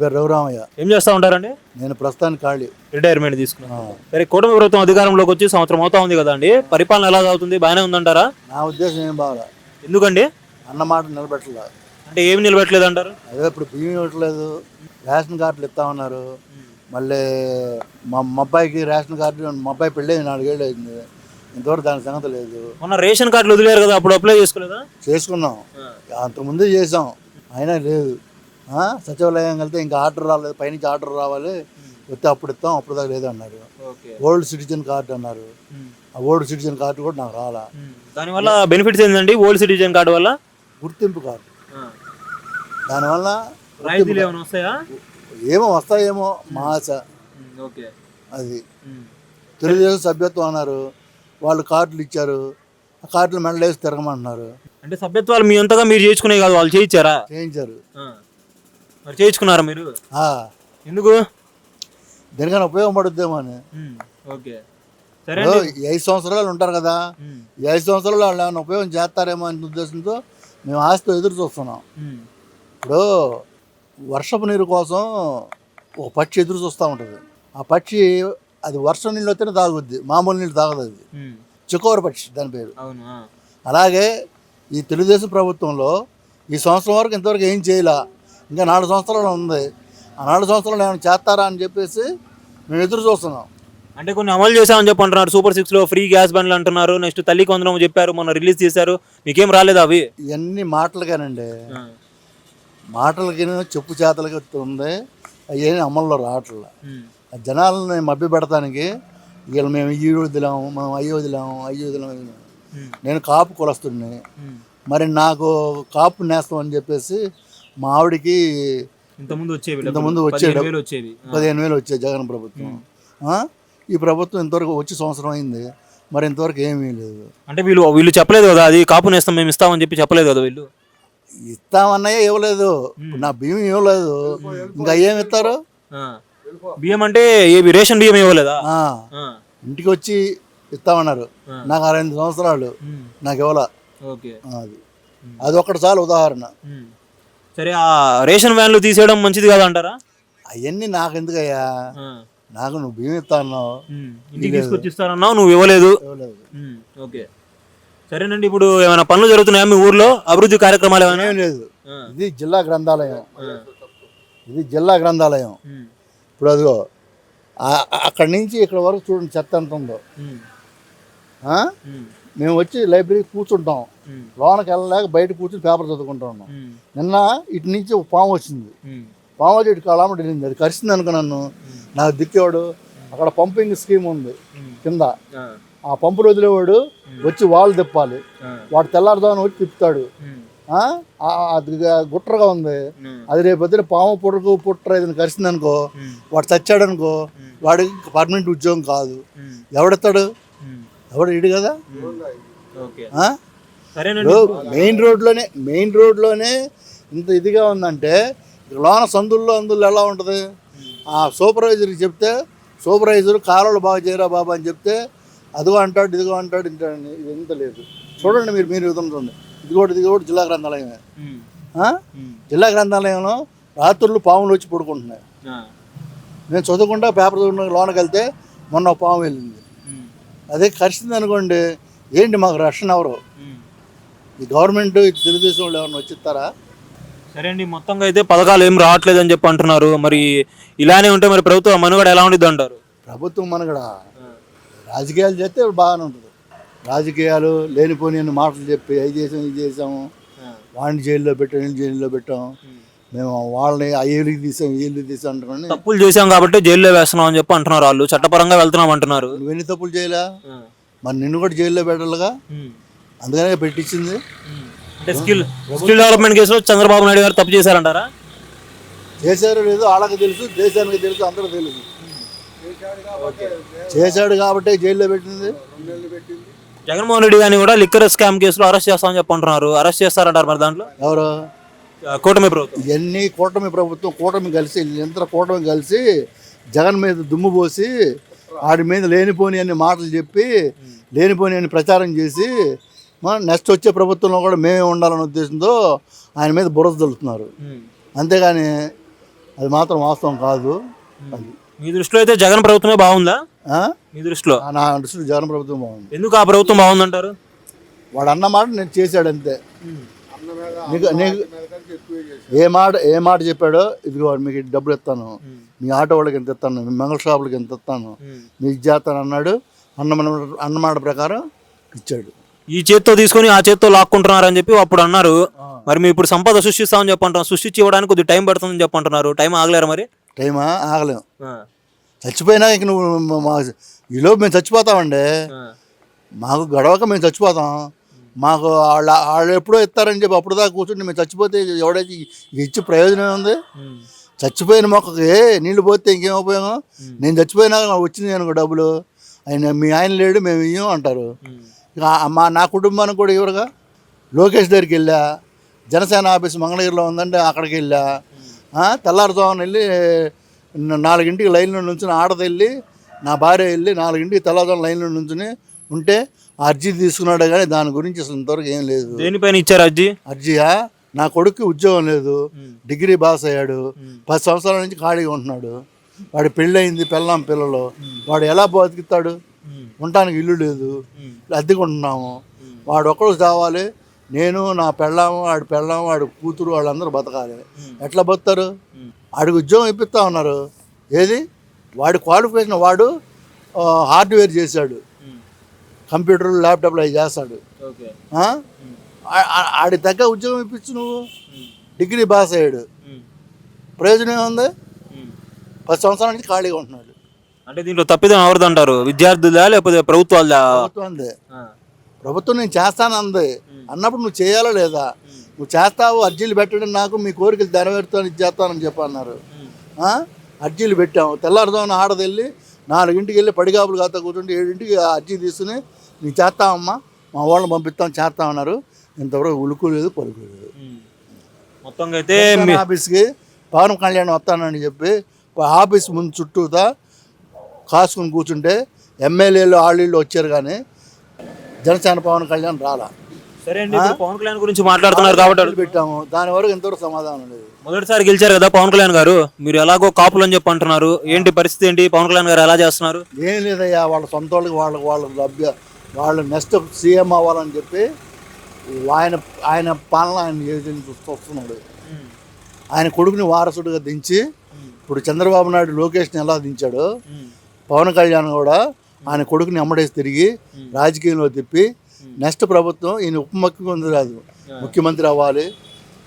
పేరు రఘురామయ్య. ఏం చేస్తా ఉంటారండి? నేను ప్రస్తుతానికి ఖాళీ. రిటైర్మెంట్ తీసుకున్నాను. సరే కూటమి ప్రభుత్వం అధికారంలోకి వచ్చి సంవత్సరం అవుతా ఉంది కదండి. పరిపాలన ఎలా సాగుతుంది? బాగానే ఉందంటారా? నా ఉద్దేశం ఏం బాగా ఎందుకండి? అన్న మాట నిలబెట్టలే అంటే ఏమి నిలబెట్టలేదు అంటారు? అదే ఇప్పుడు బియ్యం ఇవ్వట్లేదు. రేషన్ కార్డులు ఇస్తామన్నారు మళ్ళీ మా మా అబ్బాయికి రేషన్ కార్డు మా అబ్బాయి పెళ్ళి నాలుగేళ్ళు అయింది. ఇంతవరకు దాని సంగతి లేదు. మొన్న రేషన్ కార్డులు వదిలేరు కదా అప్పుడు అప్లై చేసుకోలేదా? చేసుకున్నాం. అంతకుముందు చేసాం. అయినా లేదు. సచివాలయం వెళ్తే ఇంకా ఆర్డర్ రాలేదు పైనుంచి ఆర్డర్ రావాలి. వస్తే అప్పుడు ఇస్తాం అప్పుడు దాకా లేదు అన్నారు ఓల్డ్ సిటిజన్ కార్డు అన్నారు. ఆ ఓల్డ్ సిటిజన్ కార్డు కూడా నాకు రాలా. దానివల్ల బెనిఫిట్స్ ఏంటండి ఓల్డ్ సిటిజన్ కార్డు వల్ల? గుర్తింపు కార్డు. దానివల్ల ఏమో వస్తాయేమో మా ఆశ. అది. తెలుగుదేశం సభ్యత్వం అన్నారు. వాళ్ళు కార్డులు ఇచ్చారు. ఆ కార్డులు మెడలేసి తిరగమంటున్నారు. అంటే సభ్యత్వాలు మీ అంతగా మీరు చేయించుకునే కాదు వాళ్ళు చేయించారా? చేయించారు. మరి చేయించుకున్నారా మీరు? ఎందుకు? దేనికైనా ఉపయోగపడుద్దేమో అని. ఓకే. సరే ఐదు సంవత్సరాలు ఉంటారు కదా ఈ ఐదు సంవత్సరాలు వాళ్ళు ఏమైనా ఉపయోగం చేస్తారేమో అనే ఉద్దేశంతో మేము ఆశతో ఎదురు చూస్తున్నాం. ఇప్పుడు వర్షపు నీరు కోసం ఒక పక్షి ఎదురు చూస్తూ ఉంటుంది. ఆ పక్షి అది వర్షం నీళ్ళు వస్తేనే తాగుద్ది మామూలు నీళ్ళు తాగదు అది. చికోర పక్షి దాని పేరు. అవును అలాగే ఈ తెలుగుదేశం ప్రభుత్వంలో ఈ సంవత్సరం వరకు ఇంతవరకు ఏం చేయలే ఇంకా నాలుగు సంవత్సరాలు ఉంది. ఆ నాలుగు సంవత్సరాలు ఏమైనా చేస్తారా అని చెప్పేసి మేము ఎదురు చూస్తున్నాం. అంటే కొన్ని అమలు చేశామని చెప్పి అంటున్నారు. సూపర్ సిక్స్లో ఫ్రీ గ్యాస్ బండ్లు అంటున్నారు. నెక్స్ట్ తల్లి కొందరం చెప్పారు మొన్న రిలీజ్ చేశారు. మీకేం రాలేదు అవి? ఇవన్నీ మాటలుగానండి. మాటలకి చెప్పు చేతలకి ఉంది అవన్నీ అమల్లో రావట్లే. ఆ జనాలని మభ్య పెడతానికి వీళ్ళు మేము ఈ వదిలాము మేము అయ్యి వదిలాము అయ్యి వదిలాము నేను కాపు కులస్తుడిని. మరి నాకు కాపు నేస్తాం అని చెప్పేసి మా ఆవిడకి ఇంతకుముందు వచ్చేవి ఇంతకుముందు డబ్బులు. వచ్చేవి. పదిహేను వేలు వచ్చాయి జగన్ ప్రభుత్వం? ఈ ప్రభుత్వం ఇంతవరకు వచ్చి సంవత్సరం అయింది. మరి ఇంతవరకు ఏమీ లేదు. అంటే వీళ్ళు వీళ్ళు చెప్పలేదు కదా అది కాపు నేస్తాం మేము ఇస్తామని చెప్పి చెప్పలేదు కదా వీళ్ళు? ఇస్తామన్నయ్య ఇవ్వలేదు. నా బియ్యం ఇవ్వలేదు. ఇంకా ఏమి ఇస్తారు? బియ్యం అంటే ఏవి రేషన్ బియ్యం ఇవ్వలేదా? ఇంటికి వచ్చి ఇస్తామన్నారు. నాకు అరవై సంవత్సరాలు. నాకు ఇవ్వాల. ఓకే. అది. అది ఒక్కటి చాలు ఉదాహరణ. సరే ఆ రేషన్ వ్యాన్లు తీసేయడం మంచిది కదా అంటారా అవన్నీ నాకు ఎందుకయ్యా నాకు నువ్వు బియ్యం ఇస్తా అన్నావు ఇంటికి నువ్వు ఇవ్వలేదు. ఓకే. సరేనండి ఇప్పుడు ఏమైనా పనులు జరుగుతున్నాయా మీ ఊర్లో? అభివృద్ధి కార్యక్రమాలు ఏమైనా? లేదు. ఇది జిల్లా గ్రంథాలయం. ఇది జిల్లా గ్రంథాలయం. ఇప్పుడు అదిగో అక్కడి నుంచి ఇక్కడ వరకు చూడండి చెత్త ఎంత ఉందో. ఆ? మేము వచ్చి లైబ్రరీకి కూర్చుంటాం. లోనకి వెళ్ళలేక బయట కూర్చుని పేపర్ చదువుకుంటా ఉన్నాం. నిన్న ఇటు నుంచి ఒక పాము వచ్చింది. పాము వచ్చి ఇటు కళామటి వెళ్ళింది. అది కరిచింది అనుకో నన్ను. నాకు దిక్కేవాడు. అక్కడ పంపింగ్ స్కీమ్ ఉంది కింద. ఆ. పంపులు వదిలేవాడు వచ్చి వాళ్ళు తిప్పాలి. వాడు తెల్లారుదామని వచ్చి తిప్పుతాడు. అది గుట్రగా ఉంది. అది రేపు పొద్దున పాము పుట్టకు పుట్ర ఏదైనా కరిచింది అనుకో వాడు చచ్చాడు అనుకో వాడికి పర్మనెంట్ ఉద్యోగం కాదు. ఎవడెత్తాడు? ఎవడు ఇడు కదా? మెయిన్ రోడ్లోనే మెయిన్ రోడ్లోనే ఇంత ఇదిగా ఉందంటే లోన సందుల్లో అందుల్లో ఎలా ఉంటుంది? ఆ సూపర్వైజర్కి చెప్తే సూపర్వైజర్ కాలువలు బాగా చేయరా బాబా అని చెప్తే అదిగో అంటాడు ఇదిగో అంటాడు ఇంత ఇది ఎంత లేదు. చూడండి మీరు మీరు చూడండి ఇది కూడా ఇది కూడా జిల్లా గ్రంథాలయమే? జిల్లా గ్రంథాలయంలో రాత్రులు పాములు వచ్చి పడుకుంటున్నాయి. నేను చదువుకుంటా పేపర్ చదువుకుంటా లోనకి వెళ్తే మొన్న పాము వెళ్ళింది. అదే కరిచింది అనుకోండి ఏంటి మాకు రక్షణ ఎవరు? ఈ గవర్నమెంట్ తెలుగుదేశం వాళ్ళు ఎవరైనా వచ్చిస్తారా? సరే అండి మొత్తంగా అయితే పథకాలు ఏం రావట్లేదు అని చెప్పి అంటున్నారు. మరి ఇలానే ఉంటే మరి ప్రభుత్వం మనుగడ ఎలా ఉండిద్ది అంటారు? ప్రభుత్వం మనగడ. రాజకీయాలు చేస్తే బాగానే ఉంటుంది. రాజకీయాలు లేనిపోని మాటలు చెప్పి అది చేసాం ఇది చేసాము వాడిని జైల్లో పెట్టాం వీళ్ళని జైల్లో పెట్టాం. మేము వాళ్ళని ఏళ్ళకి తీసాం ఈ ఏళ్ళకి తీసాం అంటున్నాను తప్పులు చేశాం కాబట్టి జైల్లో వేస్తున్నాం అని చెప్పి అంటున్నారు వాళ్ళు. చట్టపరంగా వెళ్తున్నాం అంటున్నారు. నువ్వు ఎన్ని తప్పులు చేయలే? మరి నిన్ను కూడా జైల్లో పెట్టాలిగా? అందుకనే పెట్టించింది. అంటే స్కిల్ స్కిల్ డెవలప్మెంట్ కేసులో చంద్రబాబు నాయుడు గారు తప్పు చేశారంటారా? చేశారో లేదో వాళ్ళకి తెలుసు దేశానికి తెలుసు అందరూ తెలుసు. చేశాడు కాబట్టి జైల్లో పెట్టింది. జగన్మోహన్ రెడ్డి గారిని కూడా లిక్కర్ స్కామ్ కేసులో అరెస్ట్ చేస్తామని చెప్పి అంటున్నారు. అరెస్ట్ చేస్తారంటారు మరి దాంట్లో? ఎవరు? కూటమి ప్రభుత్వం. ఇవన్నీ కూటమి ప్రభుత్వం కూటమి కలిసి ఎంత కూటమి కలిసి జగన్ మీద దుమ్ము పోసి వాడి మీద లేనిపోని అన్ని మాటలు చెప్పి లేనిపోని అని ప్రచారం చేసి నెక్స్ట్ వచ్చే ప్రభుత్వంలో కూడా మేమే ఉండాలనే ఉద్దేశంతో ఆయన మీద బురద తొలుతున్నారు అంతేగాని అది మాత్రం వాస్తవం కాదు. అది మీ దృష్టిలో అయితే జగన్ ప్రభుత్వమే బాగుందా? మీ దృష్టిలో? నా దృష్టిలో జగన్ ప్రభుత్వం బాగుంది. ఎందుకు ఆ ప్రభుత్వం బాగుందంటారు? వాడు అన్న మాట నేను చేశాడు అంతే. నీకు నీకు ఏ మాట ఏ మాట చెప్పాడో ఇదిగో మీకు డబ్బులు ఇస్తాను. మీ ఆటో వాళ్ళకి ఎంత ఇస్తాను మీ మంగళ షాపులకి ఎంత ఇస్తాను మీకు చేస్తాను అన్నాడు అన్న అన్నమాట ప్రకారం ఇచ్చాడు. ఈ చేత్తో తీసుకొని ఆ చేత్తో లాక్కుంటున్నారని చెప్పి అప్పుడు అన్నారు. మరి మీరు ఇప్పుడు సంపద సృష్టిస్తామని చెప్పంటున్నారు సృష్టించి ఇవ్వడానికి కొద్దిగా టైం పడుతుందని చెప్పంటున్నారు. టైం ఆగలేరు మరి? టైమా? ఆగలేం. చచ్చిపోయినా ఇంక నువ్వు మా- మా ఈలోపు మేము చచ్చిపోతామండి. మాకు గడవక మేము చచ్చిపోతాం. మాకు వాళ్ళ వాళ్ళు ఎప్పుడో ఇస్తారని చెప్పి అప్పుడు దాకా కూర్చుంటే మేము చచ్చిపోతే ఎవడైతే ఇచ్చి ప్రయోజనం ఉంది? చచ్చిపోయిన మొక్కకి నీళ్ళు పోతే ఇంకేం ఉపయోగం? నేను చచ్చిపోయినా వచ్చింది అనుకో డబ్బులు. ఆయన మీ ఆయన లేడు మేము ఇయ్యం అంటారు. మా నా కుటుంబానికి కూడా ఇవ్వరుగా లోకేష్ దగ్గరికి వెళ్ళా. జనసేన ఆఫీస్ మంగళగిరిలో ఉందంటే అక్కడికి వెళ్ళా. తెల్లారుజామున వెళ్ళి నాలుగింటికి లైన్లో నుంచుని ఆడది వెళ్ళి నా భార్య వెళ్ళి నాలుగింటికి తెల్లారుజామున లైన్లో నుంచుని ఉంటే అర్జీ తీసుకున్నాడు కానీ దాని గురించి అసలు ఇంతవరకు ఏం లేదు. దేనిపైన ఇచ్చారు అజ్జి అర్జీయా? నా కొడుకు ఉద్యోగం లేదు. డిగ్రీ పాస్ అయ్యాడు. పది సంవత్సరాల నుంచి ఖాళీగా ఉంటున్నాడు. వాడి పెళ్ళయింది పెళ్ళాం పిల్లలు. వాడు ఎలా బతికిస్తాడు? ఉండటానికి ఇల్లు లేదు. అద్దెకుంటున్నాము వాడు ఒక్కడు చావాలి నేను నా పెళ్ళాము వాడి పెళ్ళాము వాడి కూతురు వాళ్ళందరూ బతకాలి. ఎట్లా బతుకుతారు? వాడికి ఉద్యోగం ఇప్పిస్తా ఉన్నారు. ఏది? వాడి క్వాలిఫికేషన్ వాడు హార్డ్వేర్ చేశాడు. కంప్యూటర్లు ల్యాప్టాప్లు అవి చేస్తాడు. ఆడి తగ్గ ఉద్యోగం ఇప్పించు నువ్వు. డిగ్రీ పాస్ అయ్యాడు. ప్రయోజనం ఏముంది? పది సంవత్సరాల నుంచి ఖాళీగా ఉంటున్నాడు. అంటే దీంట్లో తప్పిదం ఎవరిది అంటారు? విద్యార్థులదా లేకపోతే ప్రభుత్వాలదా? ప్రభుత్వం అందే ప్రభుత్వం నేను చేస్తాను అంది. అన్నప్పుడు నువ్వు చేయాలా లేదా? నువ్వు చేస్తావు అర్జీలు పెట్టడం నాకు మీ కోరికలు నెరవేరుతాను ఇది చేస్తానని చెప్పి అన్నారు ఆ? అర్జీలు పెట్టాము. తెల్లారుదామని ఆడది వెళ్ళి నాలుగింటికి వెళ్ళి పడిగాపులు కాస్త కూర్చుంటే ఏడింటికి అర్జీ తీసుకుని నీకు చేస్తామమ్మా మా వాళ్ళని పంపిస్తాం చేస్తామన్నారు. ఇంతవరకు ఉలుకు లేదు పలుకు లేదు. మొత్తంగా అయితే ఆఫీస్కి పవన్ కళ్యాణ్ వస్తానని చెప్పి ఆఫీస్ ముందు చుట్టూతా కాసుకుని కూర్చుంటే ఎమ్మెల్యేలు ఆళ్ళు వచ్చారు కానీ జనసేన పవన్ కళ్యాణ్ రాలా. సరే అండి పవన్ కళ్యాణ్ గురించి మాట్లాడుతున్నారు కాబట్టి అడుగు పెట్టాము. దాని వరకు ఎంతవరకు సమాధానం లేదు. మొదటిసారి గెలిచారు కదా పవన్ కళ్యాణ్ గారు. మీరు ఎలాగో కాపులు అని చెప్పి అంటున్నారు. ఏంటి పరిస్థితి ఏంటి? పవన్ కళ్యాణ్ గారు ఎలా చేస్తున్నారు? ఏం లేదయ్యా వాళ్ళ సొంత వాళ్ళకి వాళ్ళకి వాళ్ళ లభ్య వాళ్ళు నెక్స్ట్ సీఎం అవ్వాలని చెప్పి ఆయన ఆయన పాలన ఆయన చూస్తూ వస్తున్నాడు. ఆయన కొడుకుని వారసుడిగా దించి ఇప్పుడు చంద్రబాబు నాయుడు లోకేష్ని ఎలా దించాడో పవన్ కళ్యాణ్ కూడా ఆయన కొడుకుని అమ్మడేసి తిరిగి రాజకీయంలో తిప్పి నెక్స్ట్ ప్రభుత్వం ఈయన ఉప ముఖ్యమంత్రి రాదు ముఖ్యమంత్రి అవ్వాలి.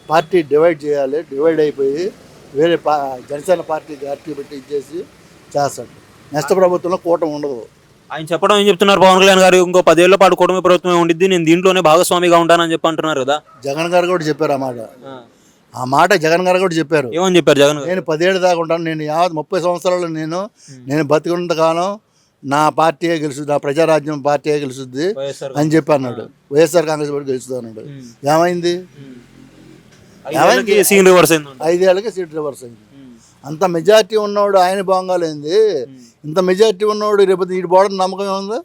పార్టీ డివైడ్ చేయాలి. డివైడ్ అయిపోయి వేరే పా జనసేన పార్టీ పార్టీ పెట్టి ఇచ్చేసి చేస్తాడు. నెక్స్ట్ ప్రభుత్వంలో కూటమి ఉండదు. ఆయన చెప్పడం ఏం చెప్తున్నారు? పవన్ కళ్యాణ్ గారు ఇంకో పదేళ్ళ పాటు కుటుంబ ప్రభుత్వమే ఉండిద్ది. నేను దీంట్లోనే భాగస్వామిగా ఉంటానని చెప్పి అంటున్నారు కదా? జగన్ గారు కూడా చెప్పారు ఆ మాట. ఆ. మాట జగన్ గారు కూడా చెప్పారు. ఏమని చెప్పారు జగన్ నేను పదేళ్ళు దాకా ఉంటాను. నేను యావత్ ముప్పై సంవత్సరాలు నేను నేను బతికున్నంత కాలం నా పార్టీయే గెలుస్తుంది. నా ప్రజారాజ్యం పార్టీయే గెలుస్తుంది అని చెప్పి అన్నాడు. వైఎస్ఆర్ కాంగ్రెస్ పార్టీ గెలుస్తుంది అన్నాడు. ఏమైంది? ఐదేళ్ళకి సీన్ రివర్స్ అయింది. ఐదేళ్ళకి సీట్ రివర్స్ అయింది. అంత మెజారిటీ ఉన్నవాడు ఆయన బాగాలేంది ఇంత మెజారిటీ ఉన్నవాడు రేపు ఇటు పోవడం నమ్మకం ఏముంది?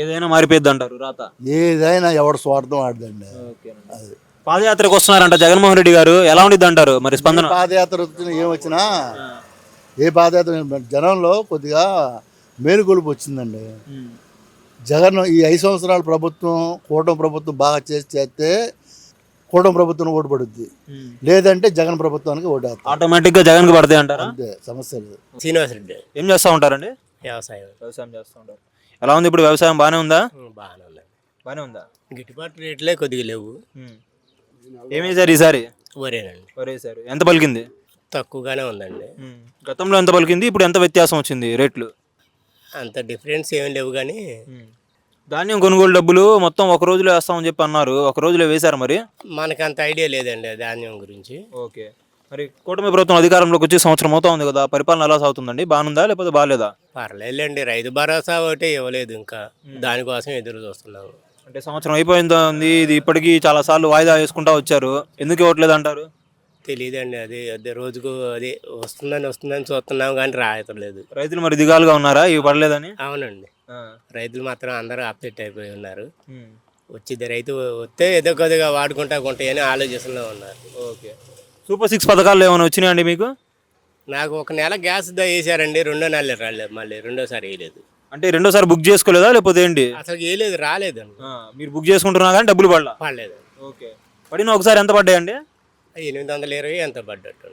ఏదైనా మారిపోద్ది అంటారు రాత. ఏదైనా ఎవడు స్వార్థం ఆడదండి. అది. పాదయాత్రకు వస్తున్నారంట జగన్మోహన్ రెడ్డి గారు. ఎలా ఉండిద్ది అంటారు మరి స్పందన? పాదయాత్ర వచ్చినా ఏమొచ్చినా ఏ పాదయాత్ర జనంలో కొద్దిగా మేలుకొలుపు వచ్చిందండి. జగన్ ఈ ఐదు సంవత్సరాల ప్రభుత్వం కూటమి ప్రభుత్వం బాగా చేసి చేస్తే కూటమి ప్రభుత్వం ఓటు పడుద్ది. లేదంటే జగన్ ప్రభుత్వానికి ఓటు ఆటోమేటిక్గా జగన్కి పడతాయి అంటారా? అంతే సమస్య లేదు. శ్రీనివాసరెడ్డి ఏం చేస్తా ఉంటారండి? వ్యవసాయం. వ్యవసాయం చేస్తూ ఉంటారు. ఎలా ఉంది ఇప్పుడు వ్యవసాయం? బానే ఉందా? బాగానే ఉందండి బానే ఉందా? గిట్టుబాటు రేట్లే కొద్దిగా లేవు. ఏమేసారు ఈసారి? వరేనండి. వరేసారు. ఎంత పలికింది? తక్కువగానే ఉందండి. గతంలో ఎంత పలికింది? ఇప్పుడు ఎంత వ్యత్యాసం వచ్చింది రేట్లు? అంత డిఫరెన్స్ ఏం లేవు కానీ ధాన్యం కొనుగోలు డబ్బులు మొత్తం ఒక రోజులో వేస్తామని చెప్పి అన్నారు. ఒక రోజులో వేశారు మరి? మనకు అంత ఐడియా లేదండి ధాన్యం గురించి. ఓకే. మరి కూటమి ప్రభుత్వం అధికారంలోకి వచ్చి సంవత్సరం అవుతా ఉంది కదా పరిపాలన ఎలా సాగుతుందండి? బాగుందా లేకపోతే బాగాలేదా? పర్లేదులేండి రైతు భరోసా ఒకటే ఇవ్వలేదు ఇంకా. దానికోసం ఎదురు చూస్తున్నాము. అంటే సంవత్సరం అయిపోయింది ఇది ఇప్పటికీ చాలా సార్లు వాయిదా వేసుకుంటా వచ్చారు. ఎందుకు ఇవ్వట్లేదు అంటారు? తెలియదండి. అది అదే రోజుకు అది వస్తుందని వస్తుందని చూస్తున్నాం కానీ రాయట్లేదు. రైతులు మరి దిగాలుగా ఉన్నారా? ఇవి పడలేదని? అవునండి. రైతులు మాత్రం అందరూ అప్సెట్ అయిపోయి ఉన్నారు. వచ్చింది రైతు వస్తే ఏదో కొద్దిగా వాడుకుంటా ఉంటాయని ఆలోచిస్తూనే ఉన్నారు. ఓకే. సూపర్ సిక్స్ పథకాలు ఏమైనా వచ్చినాయండి మీకు? నాకు ఒక నెల గ్యాస్ ద వేసారండి. రెండో నెల రాలేదు మళ్ళీ రెండోసారి వేయలేదు. అంటే రెండోసారి బుక్ చేసుకోలేదా? లేకపోతే ఏంటి? అసలు వేయలేదు రాలేదండి. మీరు బుక్ చేసుకుంటున్నా కానీ డబ్బులు పడలా? పడలేదు ఓకే. పడిన ఒకసారి ఎంత పడ్డాయండి? ఎనిమిది వందల ఇరవై ఎంత పడ్డట్టు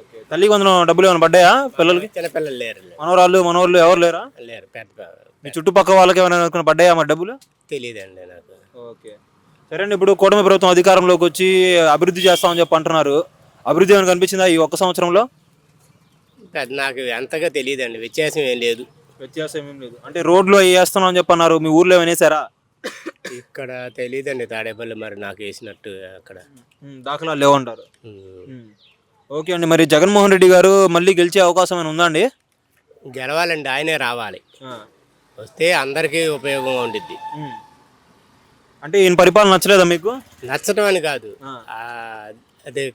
ఓకే. తల్లికి వందనం డబ్బులు ఏమైనా పడ్డాయా పిల్లలకి? చిన్నపిల్లలు లేరు మనవరాళ్ళు మనవాళ్ళు ఎవరు లేరా? లేరు పెద్ద మీ చుట్టుపక్కల వాళ్ళకి ఏమైనా పడ్డాయా మరి డబ్బులు? తెలియదండి నాకు. ఓకే. సరే అండి ఇప్పుడు కూటమి ప్రభుత్వం అధికారంలోకి వచ్చి అభివృద్ధి చేస్తామని చెప్పి అంటున్నారు. అభివృద్ధి ఏమైనా కనిపించిందా ఈ ఒక్క సంవత్సరంలో? పెద్ద నాకు అంతగా తెలియదండి వ్యత్యాసం ఏం లేదు. వ్యత్యాసం ఏం లేదు. అంటే రోడ్లు అవి వేస్తున్నాం అని చెప్పి అన్నారు మీ ఊర్లో ఏమైనా వేసారా? ఇక్కడ తెలియదండి తాడేపల్లి మరి నాకు వేసినట్టు అక్కడ. ఉమ్, దాఖలాలు లేవంటారు. ఓకే అండి మరి జగన్మోహన్ రెడ్డి గారు మళ్ళీ గెలిచే అవకాశం ఏమైనా ఉందా అండి? గెలవాలండి ఆయనే రావాలి. వస్తే అందరికీ ఉపయోగం ఉండిద్ది. అంటే ఈయన పరిపాలన నచ్చలేదా మీకు? నచ్చటం అని కాదు. అది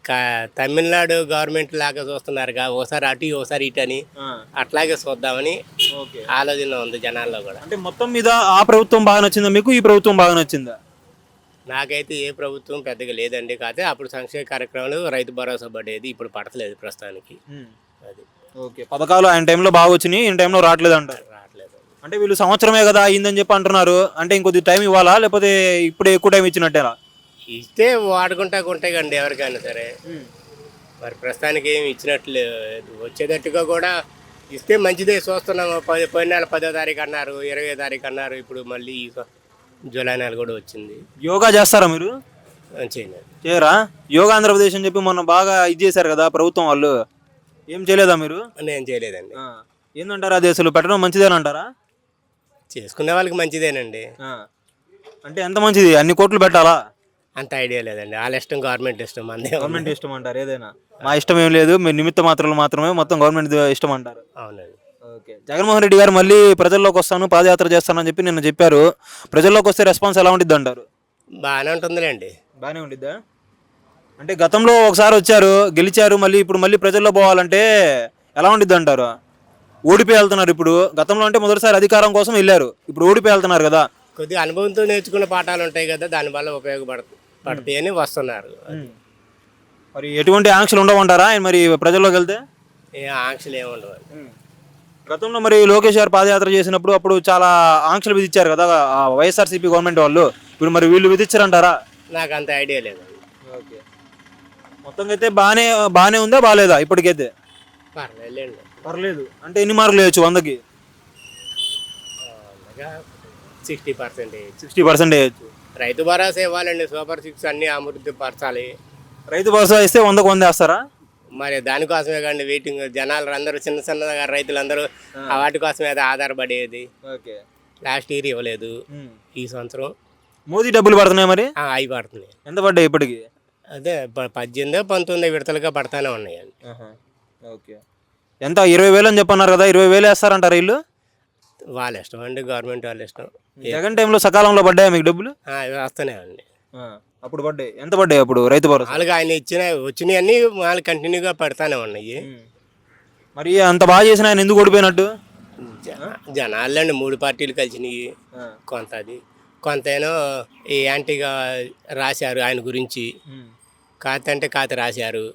తమిళనాడు గవర్నమెంట్ లాగా చూస్తున్నారుగా ఒకసారి అటు ఒకసారి ఇటు అని. అట్లాగే చూద్దామని ఓకే. ఆలోచన ఉంది జనాల్లో కూడా. అంటే మొత్తం మీద ఆ ప్రభుత్వం బాగా నచ్చిందా మీకు? ఈ ప్రభుత్వం బాగా నచ్చిందా? నాకైతే ఏ ప్రభుత్వం పెద్దగా లేదండి. కాకపోతే అప్పుడు సంక్షేమ కార్యక్రమాలు రైతు భరోసా పడేది ఇప్పుడు పడతలేదు ప్రస్తుతానికి. అది. ఓకే. పథకాలు ఆయన టైంలో బాగా వచ్చినాయి ఈ టైంలో రావట్లేదు అంటారు రావట్లేదు. అంటే వీళ్ళు సంవత్సరమే కదా అయిందని చెప్పి అంటున్నారు. అంటే ఇంకొద్ది టైం ఇవ్వాలా? లేకపోతే ఇప్పుడే ఎక్కువ టైం ఇచ్చినట్టేనా? ఇస్తే వాడుకుంటా ఉంటాయి కండి ఎవరికైనా సరే. మరి ప్రస్తుతానికి ఏమి ఇచ్చినట్లు. వచ్చేటట్టుగా కూడా ఇస్తే మంచిదే చూస్తున్నాము. పది పోయిన నెల పదో తారీఖు అన్నారు ఇరవై తారీఖు అన్నారు. ఇప్పుడు మళ్ళీ ఈ జూలై నెల కూడా వచ్చింది. యోగా చేస్తారా మీరు? చేయలేదు. చేయరా? యోగా ఆంధ్రప్రదేశ్ అని చెప్పి మొన్న బాగా ఇది చేశారు కదా ప్రభుత్వం వాళ్ళు. ఏం చేయలేదా మీరు? నేను చేయలేదండి. ఏందంటారా అసలు పెట్టడం మంచిదేనంటారా చేసుకునే వాళ్ళకి మంచిదేనండి. అంటే ఎంత మంచిది? అన్ని కోట్లు పెట్టాలా? అంత ఐడియా లేదండి. వాళ్ళ ఇష్టం గవర్నమెంట్ ఇష్టం అందే గవర్నమెంట్ ఇష్టం అంటారు ఏదైనా? మా ఇష్టం ఏం లేదు. మీరు నిమిత్త మాత్రాలు మాత్రమే మొత్తం గవర్నమెంట్ ఇష్టం అంటారు. అవునండి. ఓకే. జగన్మోహన్ రెడ్డి గారు మళ్ళీ ప్రజల్లోకి వస్తాను పాదయాత్ర చేస్తానని చెప్పి నిన్న చెప్పారు. ప్రజల్లోకి వస్తే రెస్పాన్స్ ఎలా ఉండిద్ది అంటారు? బాగానే ఉంటుందిలేండి. బాగానే ఉండిద్దా? అంటే గతంలో ఒకసారి వచ్చారు గెలిచారు మళ్ళీ ఇప్పుడు మళ్ళీ ప్రజల్లో పోవాలంటే ఎలా ఉండిద్ది అంటారు? ఓడిపోయి వెళ్తున్నారు ఇప్పుడు. గతంలో అంటే మొదటిసారి అధికారం కోసం వెళ్ళారు. ఇప్పుడు ఓడిపోయి వెళ్తున్నారు కదా. కొద్దిగా అనుభవంతో నేర్చుకున్న పాఠాలు ఉంటాయి కదా దానివల్ల ఉపయోగపడుతుంది. పడతాయి అని వస్తున్నారు. మరి ఎటువంటి ఆంక్షలు ఉండవంటారా? ఆయన మరి ప్రజల్లోకి వెళ్తే? ఏ ఆంక్షలు ఏమి ఉండవు గతంలో మరి లోకేష్ గారు పాదయాత్ర చేసినప్పుడు అప్పుడు చాలా ఆంక్షలు విధించారు కదా వైఎస్ఆర్సీపీ గవర్నమెంట్ వాళ్ళు. ఇప్పుడు మరి వీళ్ళు విధించారంటారా? నాకు అంత ఐడియా లేదండి ఓకే. మొత్తం అయితే బాగానే బాగానే ఉందా బాగాలేదా ఇప్పటికైతే? పర్లేదులేండి. పర్లేదు. అంటే ఎన్ని మార్కులు వేయచ్చు వందకి? సిక్స్టీ పర్సెంట్ సిక్స్టీ పర్సెంట్ వేయచ్చు. రైతు భరోసా ఇవ్వాలండి సూపర్ సిక్స్ అన్ని అభివృద్ధి పరచాలి. రైతు భరోసా ఇస్తే వందకు వంద వేస్తారా? మరి దానికోసమే కానీ వెయిటింగ్ జనాలు అందరూ చిన్న చిన్న రైతులందరూ ఆ. వాటి కోసమే అది ఆధారపడేది. ఓకే. లాస్ట్ ఇయర్ ఇవ్వలేదు. ఈ సంవత్సరం మోదీ డబ్బులు పడుతున్నాయి మరి? అవి పడుతున్నాయి. ఎంత పడ్డాయి ఇప్పటికి? అదే పద్దెనిమిదో పంతొమ్మిదో విడతలుగా పడతానే ఉన్నాయండి. ఓకే. ఎంత? ఇరవై వేలు అని చెప్పన్నారు కదా ఇరవై వేలు వేస్తారంటారా వీళ్ళు? వాళ్ళ ఇష్టం అండి గవర్నమెంట్ వాళ్ళ ఇష్టం జగన్ టైంలో సకాలంలో పడ్డాయా మీకు డబ్బులు? ఆ, ఇవి వస్తూనే అండి అప్పుడు పడ్డాయి. ఎంత పడ్డాయి అప్పుడు రైతు భరోసా? వాళ్ళకి ఆయన ఇచ్చిన వచ్చినవన్నీ వాళ్ళు కంటిన్యూగా పెడతానే ఉన్నాయి. మరి అంత బాగా చేసిన ఆయన ఎందుకు ఓడిపోయినట్టు? జన- జనాలండి మూడు పార్టీలు కలిసినవి కొంత అది కొంత ఏమో ఈ యాంటీగా రాశారు ఆయన గురించి. కాత అంటే కాత రాశారు.